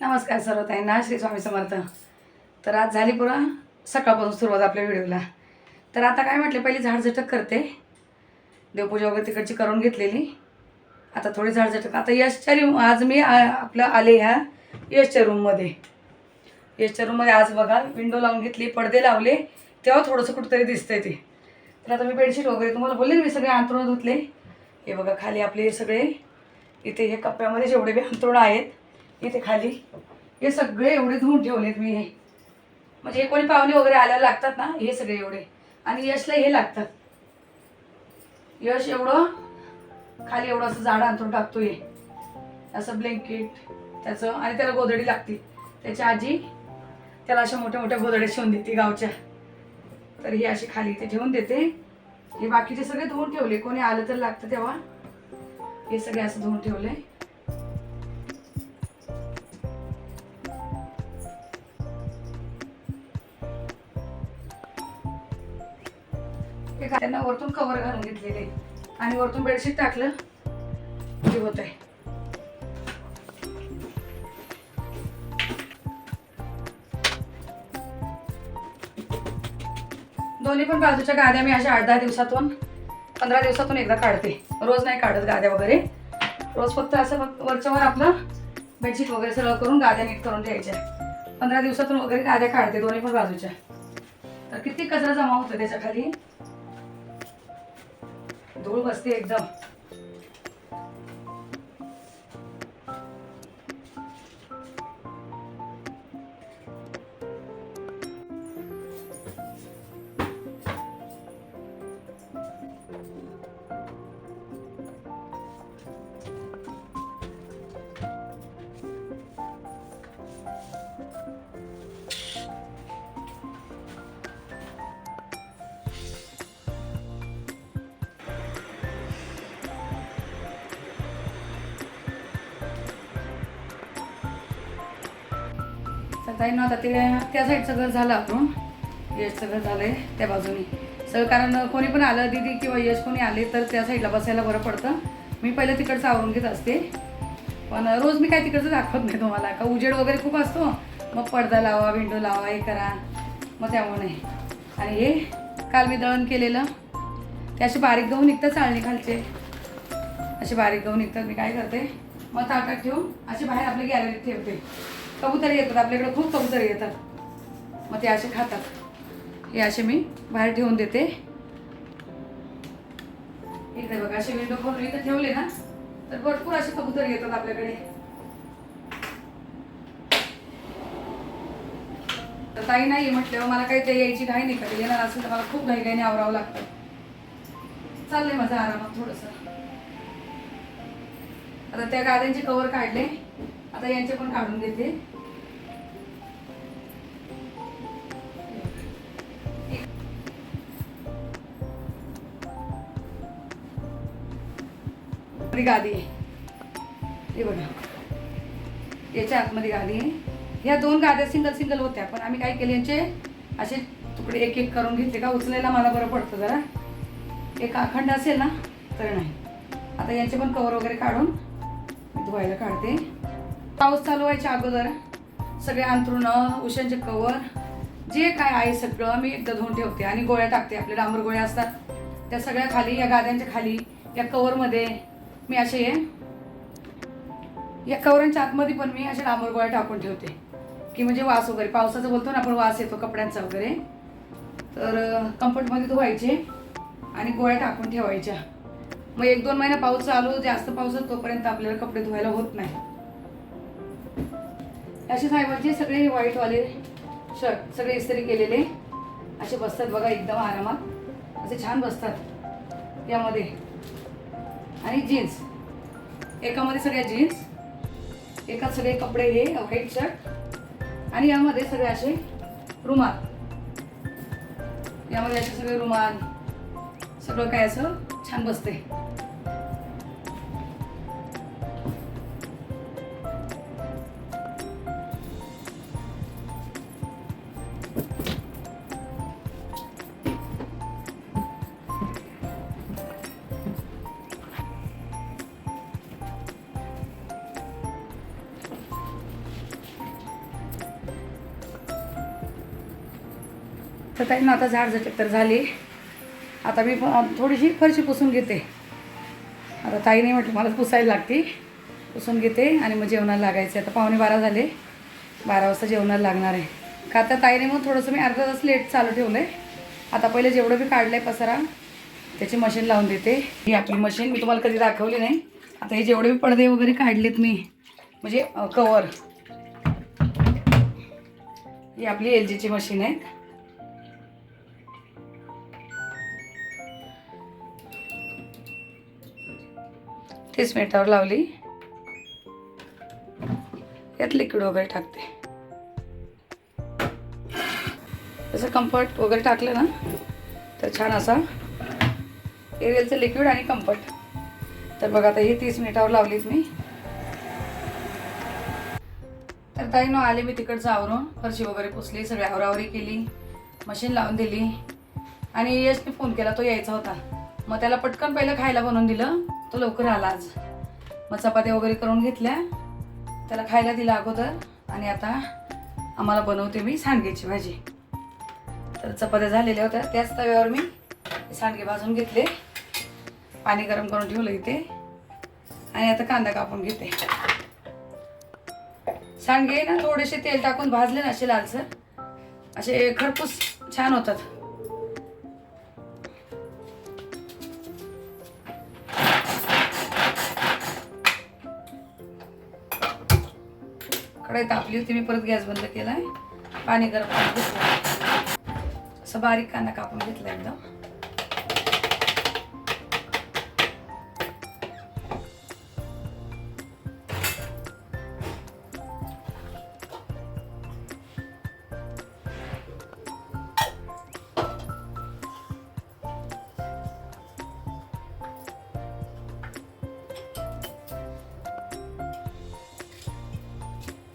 नमस्कार सर्व ताईंना श्री स्वामी समर्थ. तर आज झाली पुरा सकाळपासून सुरुवात आपल्या व्हिडिओला. तर आता काय म्हटले पहिली झाडझटक करते. देवपूजा वगैरे तिकडची करून घेतलेली. आता थोडी झाडझटक. आता यशच्या रूम आज मी आ, आपलं आले ह्या यशच्या रूममध्ये यशच्या रूममध्ये आज बघा विंडो लावून घेतली पडदे लावले. तेव्हा थोडंसं कुठंतरी दिसतंय ते. तर आता मी बेडशीट वगैरे तुम्हाला बोलले मी सगळे अंतरुण धुतले. हे बघा खाली आपले सगळे इथे हे कप्प्यामध्ये जेवढे बी अंतरुण आहेत इथे खाली. हे सगळे एवढे धुवून ठेवलेत मी हे. म्हणजे हे कोणी पाहुणे वगैरे आल्याला लागतात ना हे सगळे एवढे. आणि यशला हे लागतात. यश एवढं खाली एवढं असं झाड अंतरून टाकतो हे असं ब्लँकेट त्याचं आणि त्याला गोदडी लागते. त्याची आजी त्याला अशा मोठ्या मोठ्या गोदड्या शिवून देते गावच्या. तर ही अशी खाली इथे ठेवून देते. हे बाकीचे सगळे धुवून ठेवले. कोणी आलं तर लागतं तेव्हा. हे सगळे असं धुवून ठेवले. कवर घालून घेतलेले. आणि वरतून बेडशीट टाकलं की होत आहे दोन्ही पण बाजूच्या गाद्या मी अशा आठ दहा दिवसातून पंधरा दिवसातून एकदा काढते. रोज नाही काढत गाद्या वगैरे. रोज फक्त असं फक्त वरच्यावर आपलं बेडशीट वगैरे सगळं करून गाद्या नीट करून ठेवायच्या. पंधरा दिवसातून वगैरे गाद्या काढते दोन्ही पण बाजूच्या. तर किती कचरा जमा होतो त्याच्याखाली धूळ बसते एकदम. तर ताई ना आता ते त्या साईड सगळं झालं आपण. यश सगळं झालंय त्या बाजूनी. सगळं कारण कोणी पण आलं दीदी किंवा यश कोणी आले तर त्या साईडला बसायला बरं पडतं. मी पहिलं तिकडचं आवरून घेत असते. पण रोज मी काय तिकडचं दाखवत नाही तुम्हाला. का उजेड वगैरे खूप असतो. मग पडदा लावा विंडो लावा हे करा. मग त्यामुळे आणि हे काल मी दळण केलेलं. ते असे बारीक गहू निघतात चाळणी खालचे. असे बारीक गहू निघतात. मी काय करते? मग ताटात ठेवून असे बाहेर आपल्या गॅलरीत ठेवते. कबूतर येतात आपल्याकडे खूप कबूतर येतात. मग ते असे खातात. हे असे मी बाहेर ठेवून देते. इकडे बघा असे विंडो खोलून इथं ठेवले ना तर भरपूर असे कबूतर येतात आपल्याकडे. तर ताई नाही म्हटल्यावर मला काही ते यायची घाई नाही कधी येणार असेल तर मला खूप घाई घाईने आवरावं लागतं. चाललंय माझं आरामात थोडस. आता त्या गाद्यांचे कवर काढले. आता यांचे पण काढून घेते आतमध्ये गादी आहे. हे बघा. याच्या आतमध्ये गादी आहे. ह्या दोन गाद्या सिंगल सिंगल होत्या पण आम्ही काय केले यांचे? असे तुकडे एक एक करून घेतले का? उचलायला मला बरं पडतं जरा. एक अखंड असेल ना तर नाही. आता यांचे पण कवर वगैरे काढून धुवायला काढते. पाऊस चालू व्हायच्या अगोदर सगळे अंथरुणं उशांचे कवर जे काय आहे सगळं मी एकदा धुवून ठेवते आणि गोळ्या टाकते. आपल्या डांबर गोळ्या असतात. त्या सगळ्या खाली या गाद्यांच्या खाली या कवरमध्ये मी असे या कवरांच्या आतमध्ये पण मी अशा डांबर गोळ्या टाकून ठेवते. की म्हणजे वास वगैरे पावसाचं बोलतो ना आपण वास येतो कपड्यांचा वगैरे. तर कम्फर्टमध्ये धुवायचे आणि गोळ्या टाकून ठेवायच्या. मग एक दोन महिना पाऊस चालू जास्त पाऊस तोपर्यंत आपल्याला कपडे धुवायला होत नाही. असे साहेबांचे सगळे व्हाईटवाले शर्ट सगळे इस्त्री केलेले. असे बसतात बघा एकदम आरामात. असे छान बसतात यामध्ये. आणि जीन्स एकामध्ये सगळ्या जीन्स एकात सगळे कपडे हे व्हाईट शर्ट आणि यामध्ये सगळे असे रुमाल. यामध्ये असे सगळे रुमाल सगळं काय असं छान बसते. ताई ना आता झाड झटक तर झाली. आता मी थोडीशी फरशी पुसून घेते. आता ताईने म्हटलं मला पुसायला लागते. पुसून घेते आणि मग जेवणाला लागायचे आता पावणे बारा झाले. बारा वाजता जेवणाला लागणार आहे. का आता ताईने मग थोडंसं मी अर्धा तास लेट चालू ठेवलं आहे आता पहिले जेवढं मी काढलं आहे पसारा त्याची मशीन लावून देते. ही आपली मशीन मी तुम्हाला कधी दाखवली नाही. आता हे जेवढे मी पडदे वगैरे काढलेत मी म्हणजे कवर ही आपली एल जीची मशीन आहे. तीस मिनिटावर लावली. यात लिक्विड वगैरे टाकते. जसं कम्फर्ट वगैरे टाकलं ना तर छान असा एरियलचं लिक्विड आणि कम्फर्ट तर बघा आता ही तीस मिनिटावर लावलीच मी. तर ताई न आले मी तिकडचं आवरून. फरशी वगैरे पुसली सगळी आवरावरी केली मशीन लावून दिली. आणि यशने फोन केला तो यायचा होता. मग त्याला पटकन पहिलं खायला बनवून दिलं. तो लवकर आला आज. मग चपात्या वगैरे करून घेतल्या. त्याला खायला दिला अगोदर. आणि आता आम्हाला बनवते मी सांडग्याची भाजी. तर चपात्या झालेल्या होत्या. त्याच तव्यावर मी सांडगे भाजून घेतले. पाणी गरम करून ठेवलं इथे. आणि आता कांदा कापून घेते. सांडगे ना थोडेसे तेल टाकून भाजले ना असे लालसर. असे खरपूस छान होतात. कढई तापली होती मी परत गॅस बंद केला आहे पाणी गरम घेतलं असं बारीक कांदा कापून घेतला एकदम.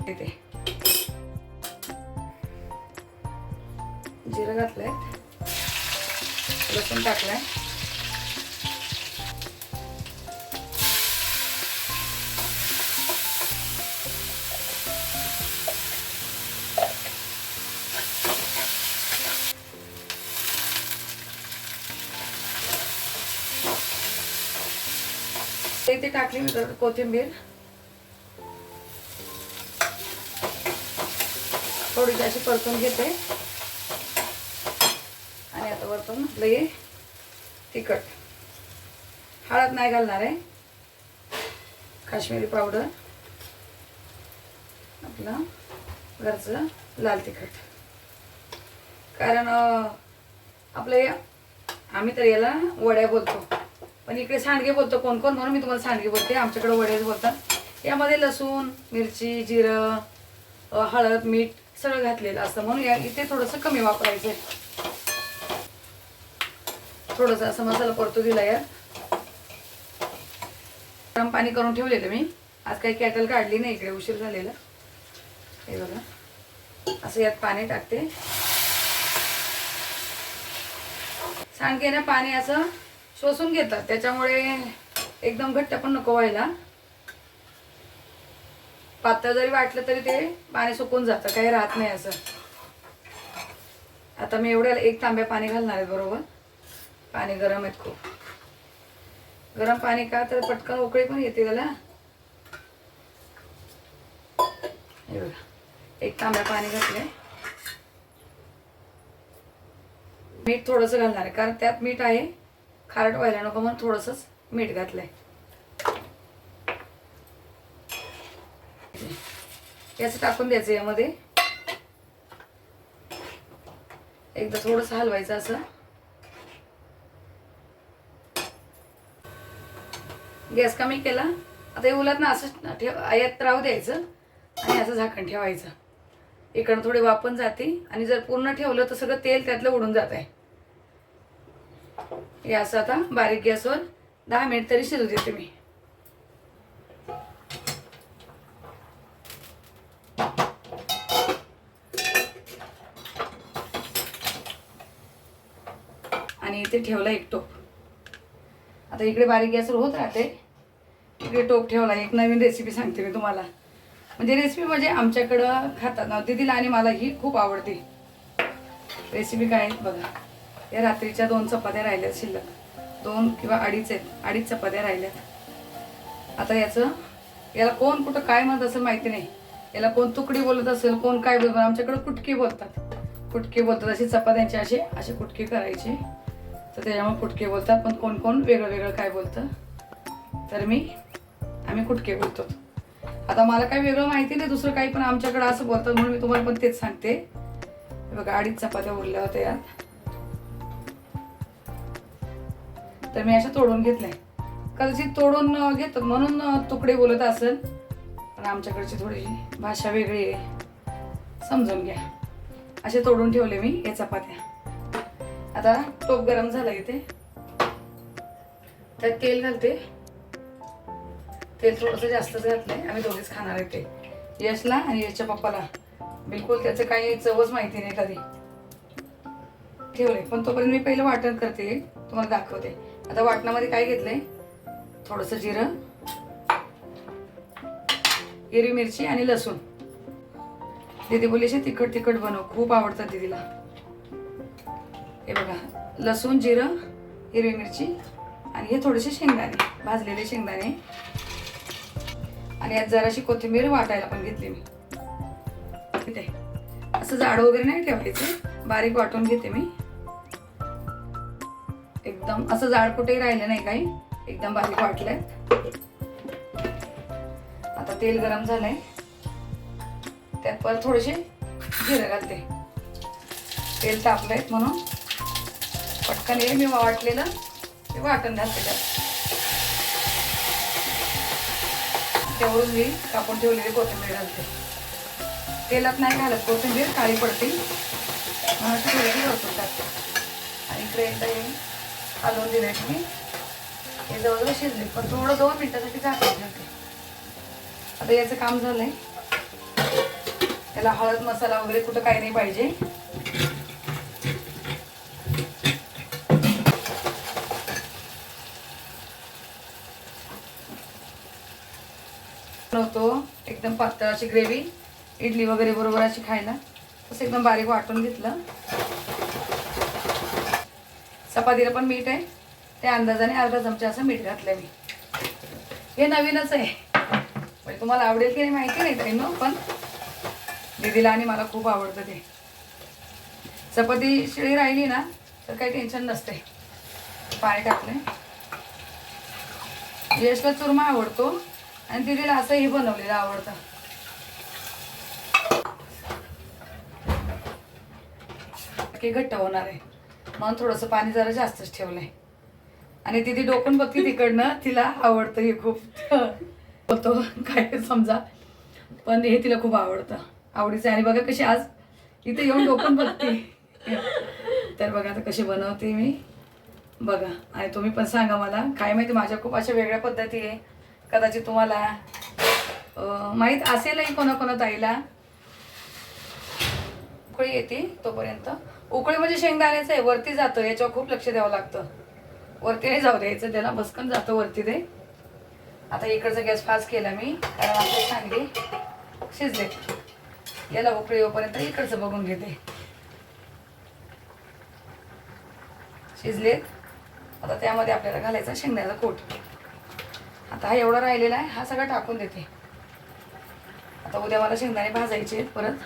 इथे जिरं घातलंय. लसूण टाकलाय. ते इथे टाकली कोथिंबीर. थोडीशी अशी परतून घेते. आणि आता वरतून लगे तिखट. हळद नाही घालणार आहे. काश्मीरी पावडर. आपलं घरचं लाल तिखट. कारण आपलं आम्ही तर याला वड्या बोलतो. पण इकडे सांडगे बोलतो. कोण कोण? म्हणून मी तुम्हाला सांडगे बोलते. आमच्याकडे वड्याच बोलतात. यामध्ये लसूण मिरची जिरं हळद मीठ सगळं घातलेलं असतं. म्हणून या इथे थोडंसं कमी वापरायचं थोडंसं असं मसाला परतू दिला यात गरम पाणी करून ठेवलेलं मी. आज काही कॅटल काढली नाही इकडे उशीर झालेला. हे बघा. असं यात पाणी टाकते. सांगते ना पाणी असं शोषून घेतात. त्याच्यामुळे एकदम घट्ट पण नको व्हायला. पातळ जरी वाटलं तरी ते पाणी सुकून जातं काही राहत नाही असं. आता मी एवढ्या एक तांब्या पाणी घालणार आहे बरोबर? पाणी गरम आहेत खूप. गरम पाणी का तर पटकन उकळी पण येते त्याला. एक तांब्या पाणी घातले मीठ थोडंसं घालणार आहे कारण त्यात मीठ आहे. खारट व्हायला नको म्हणून थोडंसंच मीठ घातलंय. याचं टाकून द्यायचं यामध्ये. एकदा थोडस हलवायचं असं. गॅस कमी केला. आता उलट ना असं ठेव आयात राहू द्यायचं आणि असं झाकण ठेवायचं. इकडं थोडी वापन जाते आणि जर पूर्ण ठेवलं तर सगळं तेल त्यातलं उडून जात आहे हे असं आता बारीक गॅसवर दहा मिनिट तरी शिजू देते मी. आणि इथे ठेवला एक टोप. आता इकडे बारीक गॅसवर होत राहते. इकडे टोप ठेवला. एक नवीन रेसिपी सांगते मी तुम्हाला. म्हणजे रेसिपी म्हणजे आमच्याकडं खातात ना दिदीला आणि मला ही खूप आवडते. रेसिपी काय आहेत बघा. या रात्रीच्या दोन चपात्या राहिल्यात शिल्लक. दोन किंवा अडीच आहेत. अडीच चपात्या राहिल्यात. आता याचं याला कोण कुठं काय म्हणत असेल माहिती नाही. याला कोण तुकडी बोलत असेल कोण काय बोलत आमच्याकडे कुटकी बोलतात. कुटकी बोलतात. अशी चपात्यांची अशी अशी कुटकी करायची. तर त्याच्यामुळे कुटके बोलतात पण कोण कोण वेगळं वेगळं काय बोलतं. तर मी आम्ही कुटके बोलतो. आता मला काही वेगळं माहिती नाही दुसरं काही पण आमच्याकडे असं बोलतात म्हणून मी तुम्हाला पण तेच सांगते. बघा अडीच चपात्या उरल्या होत्या यात. तर मी अशा तोडून घेतल्या. कदाचित तोडून घेत घेतात म्हणून तुकडे बोलत असेल पण आमच्याकडची थोडीशी भाषा वेगळी आहे. समजून घ्या. असे तोडून ठेवले मी हे चपात्या. आता टोप गरम झाला इथे. त्यात तेल घालते. तेल थोडंसं जास्तच घातलंय. आम्ही दोघेच खाणार आहे ते. यशला आणि यशच्या पप्पाला. बिलकुल त्याचं काही चवच माहिती नाही कधी. ठेवले पण तोपर्यंत मी पहिलं वाटण करते. तुम्हाला दाखवते. आता वाटणामध्ये काय घेतलंय? थोडंसं जिरं हिरवी मिरची आणि लसूण. दीदी बोलीशी तिखट तिखट बनव. खूप आवडतं दीदीला. हे बघा लसूण जिरं हिरवी मिरची आणि हे थोडेसे शेंगदाणे भाजलेले शेंगदाणे. आणि यात जराशी कोथिंबीर वाटायला पण घेतली मी. इथे असं जाड वगैरे नाही ठेवायचं बारीक वाटून घेते मी. एकदम असं जाड कुठेही राहिलं नाही काही एकदम बारीक वाटलंय. आता तेल गरम झालंय. त्यात परत थोडेसे जिरं घालते. तेल तापलंय म्हणून. पटकन हे मी वाटलेलं ते वाटण घालते त्यात. तेवढून मी कापून ठेवलेली कोथिंबीर घालते. तेलात नाही घालत कोथिंबीर काळी पडते म्हणून ती थोडीशी वरतून टाकते. आणि इकडे एकदा हे हलवून दिले मी. हे जवळजवळ शिजले पण थोडं दोन मिनिटासाठी झाकून ठेवते. आता याचं काम झालंय. त्याला हळद मसाला वगैरे कुठं काही नाही पाहिजे. बनवतो एकदम पातळ अशी ग्रेव्ही इडली वगैरे बरोबर अशी खायला. तसं एकदम बारीक वाटून घेतलं. चपातीला पण मीठ आहे. त्या अंदाजाने अर्धा चमचा असं मीठ घातलं मी. हे नवीनच आहे. म्हणजे तुम्हाला आवडेल की नाही माहिती नाही तरी पण दीदीला आणि मला खूप आवडतं ते. चपाती शिळी राहिली ना तर काही टेन्शन नसते पाणी टाकले. यशला चुरमा आवडतो. आणि तिथेला असं हे बनवलेलं आवडतं. की घट्ट होणार आहे. म्हणून थोडंसं पाणी जरा जास्तच ठेवलंय. आणि तिथे डोकून बघते तिकडनं तिला आवडतं हे खूप. होतो काय समजा. पण हे तिला खूप आवडतं. आवडीचं आहे. आणि बघा कशी आज इथे येऊन डोकून बघते. तर बघा आता कशी बनवते मी. बघा. आणि तुम्ही पण सांगा मला. काय माहिती माझ्या खूप अशा वेगळ्या पद्धती आहे. कदाचित तुम्हाला माहीत असेलही कोणाकोणा ताईला. उकळी येते तोपर्यंत. उकळी म्हणजे शेंगदाण्याचं आहे वरती जातं याच्यावर खूप लक्ष द्यावं लागतं. वरती नाही जाऊ द्यायचं त्याला बसकन जातं वरती ते. आता इकडचा गॅस फास्ट केला मी कारण आपले सांगे शिजले याला उकळी येऊपर्यंत इकडचं बघून घेते. शिजलेत. आता त्यामध्ये आपल्याला घालायचा शेंगदाण्याचा कोट. आता हा एवढा राहिलेला आहे हा सगळा टाकून देते. आता उद्या मला शेंगदाणे भाजायचे आहेत परत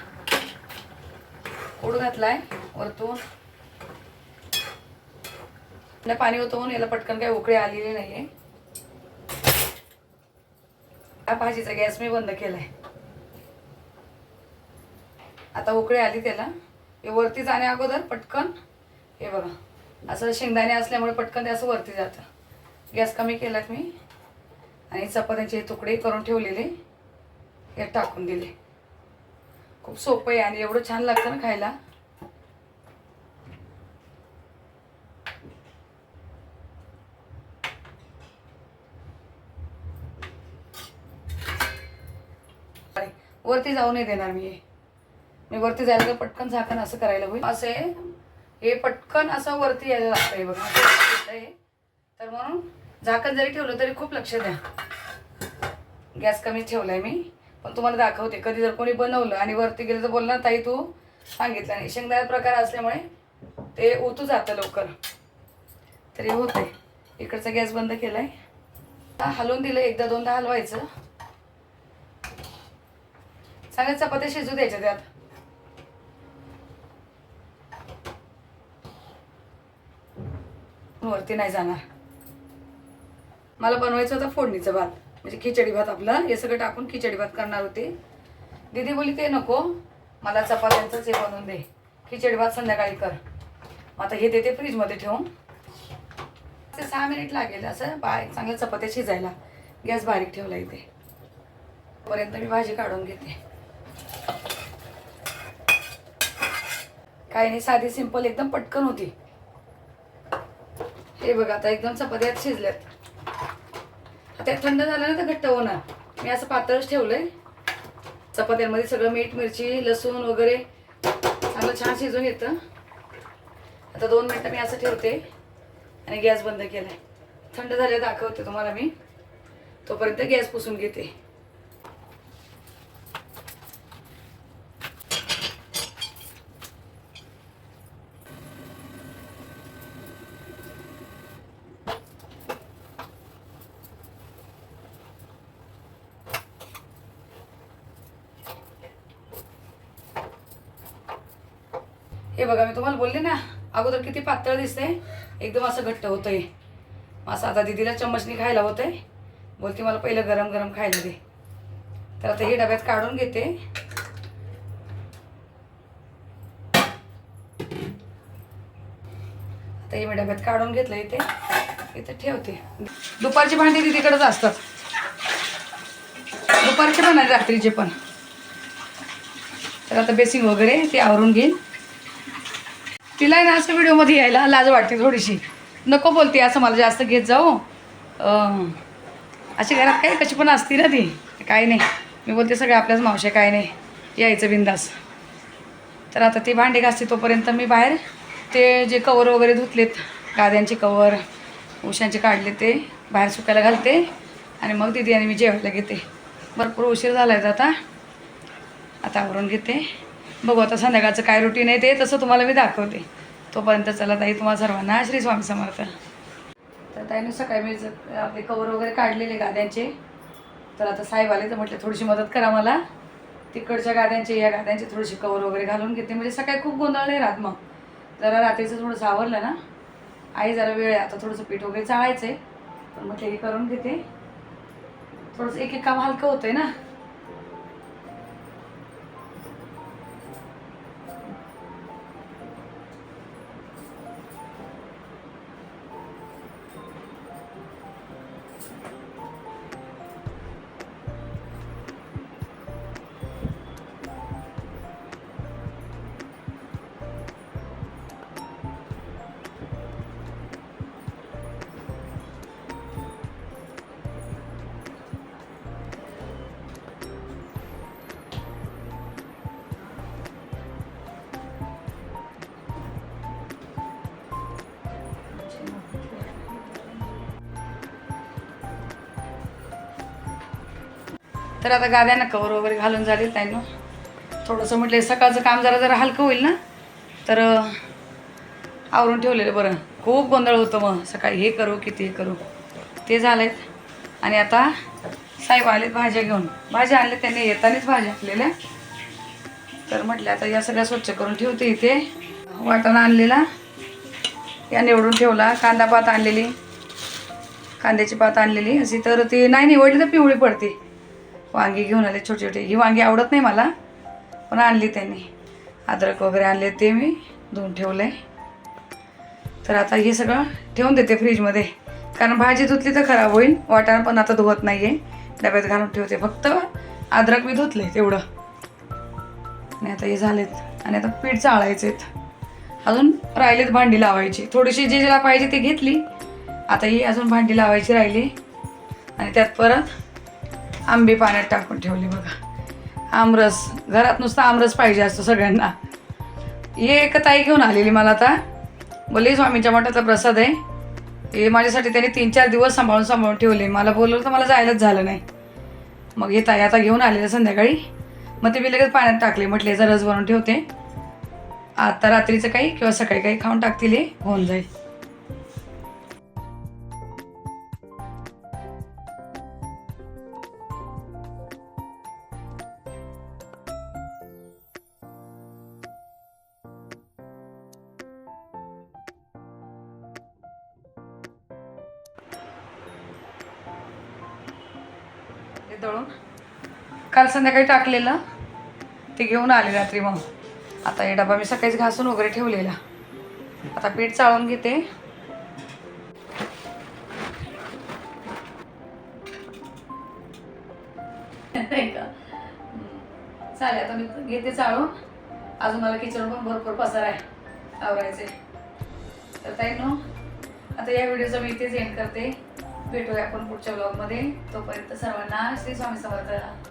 कोड घातलाय वरतून. पाणी पाणी म्हणून याला पटकन काही उकळी आलेली नाहीये. हा भाजीचा गॅस मी बंद केलाय. आता उकळी आली त्याला. हे वरती जाण्या अगोदर पटकन हे बघा. असं शेंगदाणे असल्यामुळे पटकन ते असं वरती जातं. गॅस कमी केलात मी. आणि चपात्याचे तुकडे करून ठेवलेले हे टाकून दिले. खूप सोपं आहे आणि एवढं छान लागतं ना खायला. वरती जाऊ नाही देणार मी हे. मी वरती जायला तर पटकन झाकण असं करायला होईल. असे हे पटकन असं वरती यायला लागतं हे बघा तर म्हणून झाकण जरी ठेवलं तरी खूप लक्ष द्या. गॅस कमी ठेवलाय मी. पण तुम्हाला दाखवते कधी जर कोणी बनवलं आणि वरती गेलं तर बोलणार ताई तू सांगितलं नाही. शेंगदाण्यात प्रकार असल्यामुळे ते ओतू जातं लवकर. तरी होते इकडचा गॅस बंद केलाय. आता हलवून दिलं एकदा दोनदा हलवायचं. चांगल्या चपात्या शिजू द्यायच्या त्यात. वरती नाही जाणार. मला बनवायचं होतं फोडणीचं भात. म्हणजे खिचडी भात आपला. हे सगळं टाकून खिचडी भात करणार होते. दीदी बोली ते नको. मला चपात्यांचंच हे बनवून दे. खिचडी भात संध्याकाळी कर. मग आता हे देते फ्रीजमध्ये ठेवून. ते सहा मिनिट लागेल असं बाय चांगल्या चपात्या शिजायला. गॅस बारीक ठेवला इथे. पर्यंत मी भाजी काढून घेते. काही नाही साधी सिंपल एकदम पटकन होती. हे बघा आता एकदम चपात्यात शिजल्यात. आता थंड झालं ना तर घट्ट होणार. मी असं पातळच ठेवलंय. चपात्यांमध्ये सगळं मीठ मिरची लसूण वगैरे चांगलं छान शिजून येतं. आता दोन मिनटं मी असं ठेवते आणि गॅस बंद केलाय. थंड झाल्या दाखवते तुम्हाला मी. तोपर्यंत गॅस पुसून घेते. हे बघा मी तुम्हाला बोलले ना अगोदर किती पातळ दिसते एकदम असं घट्ट होतंय. मग असं आता दिदीला चम्मचनी खायला होतंय. बोलते मला पहिलं गरम गरम खायला दे. तर आता हे डब्यात काढून घेते. आता हे मी डब्यात काढून घेतलं इथे. इथे ठेवते. दुपारची भांडी दिदीकडेच असतात. दुपारचे पण आणि रात्रीचे पण. तर आता बेसिंग वगैरे ते आवरून घेईन. तिला ना असं व्हिडिओमध्ये यायला लाज वाटते थोडीशी. नको बोलते असं मला जास्त घेत जाऊ. अशी घरात काही कशी पण असती ना ती. काही नाही. मी बोलते सगळे आपल्याच मावशे काय नाही. यायचं बिंदास. तर आता ती भांडी घासते तोपर्यंत मी बाहेर. ते जे कवर वगैरे धुतलेत गाद्यांचे कवर उशांचे काढले ते बाहेर सुकायला घालते. आणि मग दिदी आणि मी जेवायला घेते. भरपूर उशीर झाला आहे आता. आता आवरून घेते. बघू आता संध्याकाळचं काय रुटीन आहे ते तसं तुम्हाला मी दाखवते. तोपर्यंत चला ताई तुम्हाला सर्वांना श्री स्वामी समर्थ. तर ताईनं सकाळी मी आपले कवर वगैरे काढलेले गाद्यांचे तर आता साहेब आले तर म्हटलं थोडीशी मदत करा मला. तिकडच्या गाद्यांचे या गाद्यांचे थोडीशी कवर वगैरे घालून घेते. म्हणजे सकाळी खूप गोंधळ नाही राहत मग. जरा रात्रीचं थोडंसं आवरलं ना. आई जरा वेळ आहे आता थोडंसं पीठ वगैरे चाळायचं आहे पण मग ते करून घेते. थोडंसं एक एक काम हलकं होतं आहे ना. तर आता गाद्यांना कवर वगैरे घालून झाले त्यांना. थोडंसं म्हटलं सकाळचं काम जरा जरा हलकं होईल ना? तर आवरून ठेवलेलं बरं. खूप गोंधळ होतं मग. सकाळी हे करू की ते करू. ते झालेत. आणि आता साहेब आलेत भाज्या घेऊन. भाज्या आणल्या त्यांनी येतानाच भाज्या आणलेल्या. तर म्हटलं आता या सगळ्या स्वच्छ करून ठेवते इथे. वाटाणा आणलेला. या निवडून ठेवला. कांदा पात आणलेली. कांद्याची पात आणलेली. अशी तर ती नाही निवडली तर पिवळी पडते. वांगी घेऊन आले छोटे छोटे. ही वांगी आवडत नाही मला पण आणली त्यांनी. अद्रक वगैरे आणले ते मी धुवून ठेवलं. आहे तर आता हे सगळं ठेवून देते फ्रीजमध्ये. कारण भाजी धुतली तर खराब होईल. वाटाणा पण आता धुवत नाही आहे डब्यात घालून ठेवते. फक्त अद्रक मी धुतले तेवढं. आणि आता हे झालेत. आणि आता पीठ चाळायचे आहेत. अजून राहिलेत भांडी लावायची. थोडीशी जे ज्याला पाहिजे ते घेतली. आता ही अजून भांडी लावायची राहिली. आणि त्यात परत आंबे पाण्यात टाकून ठेवले बघा. आमरस घरात नुसतं आमरस पाहिजे असतो सगळ्यांना. हे एक ताई घेऊन आलेली मला आता. बोलली स्वामींच्या मठाचा प्रसाद आहे. हे माझ्यासाठी त्यांनी तीन चार दिवस सांभाळून सांभाळून ठेवले. मला बोलवलं तर मला जायलाच झालं नाही. मग हे ताई आता घेऊन आलेलं संध्याकाळी. मग ते मी लगेच पाण्यात टाकले. म्हटले याचा रस बनवून ठेवते. आता रात्रीचं काही किंवा सकाळी काही खाऊन टाकतील हे. होऊन जाईल. दळून. काल संध्याकाळी टाकलेलं ते घेऊन आले रात्री मग. आता हे डबा मी सकाळीच घासून वगैरे ठेवलेला. आता पीठ चाळून घेते. का? चालेल आता मी घेते चाळून. अजून मला किचन पण भरपूर पसार आहे आवरायचे तर ताई नो आता या व्हिडिओचा मी इथेच एंड करते. भेटूया आपण पुढच्या ब्लॉगमध्ये तोपर्यंत सर्वांना श्री स्वामी समर्थ.